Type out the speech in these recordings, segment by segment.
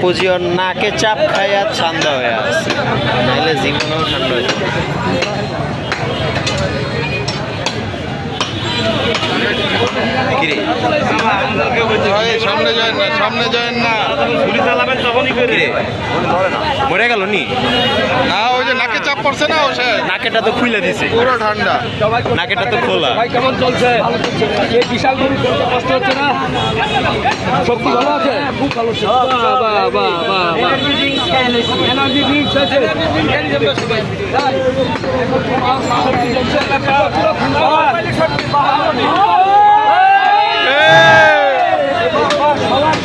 আপুজিওর নাকে চাপ খাইয়া ঠান্ডা হয়ে আসছে নাহলে জীবনেও ঠান্ডা হয়ে যাবে। কিরে ভাই সামনে যায় না সামনে যায় না। কিরে মরে গেল নি? না ওই যে নাকে চাপ পড়ছে না ও সে? নাকেটা তো খুলে দিছে। পুরো ঠান্ডা। নাকেটা তো খোলা। ভাই কেমন চলছে? এই বিশাল গরু চলতে কষ্ট হচ্ছে না? শক্তি ভালো আছে? খুব ভালো বাহ বাহ বাহ বাহ এনার্জি ড্রিঙ্কস আছে। সবার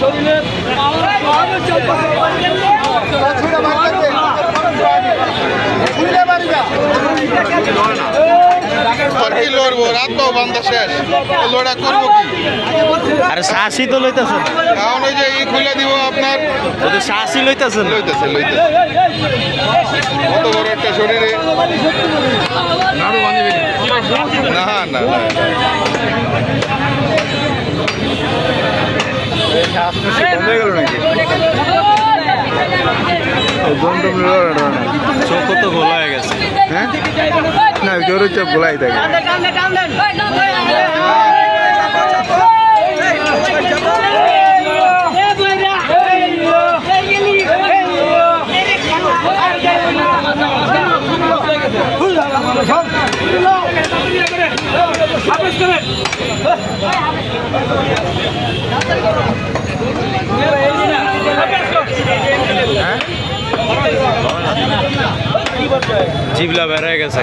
শরীরে কি লড়বো রাত তো বান্ধা শেষ লড়া করব কি আরে শাসি তো লইতেছেন। এখন ওই যে ই খুলে দিব আপনার তো শাসি লইতেছেন। লইতেছে লইতেছে কত বড় একটা শরীরে না না না। চোখ তো গোলা হয়ে গেছে না জোরে চাপ গোলাই থাকে জিবলা বের গেছে।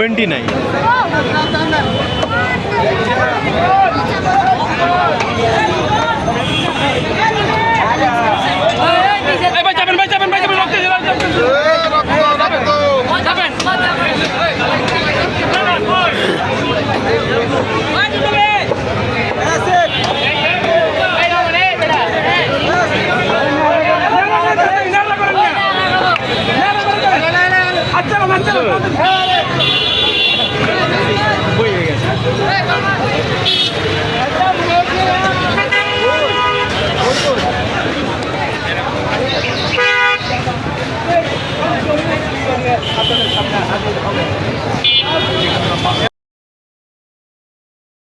মুভমেন্টই নাই Hadi. হবে।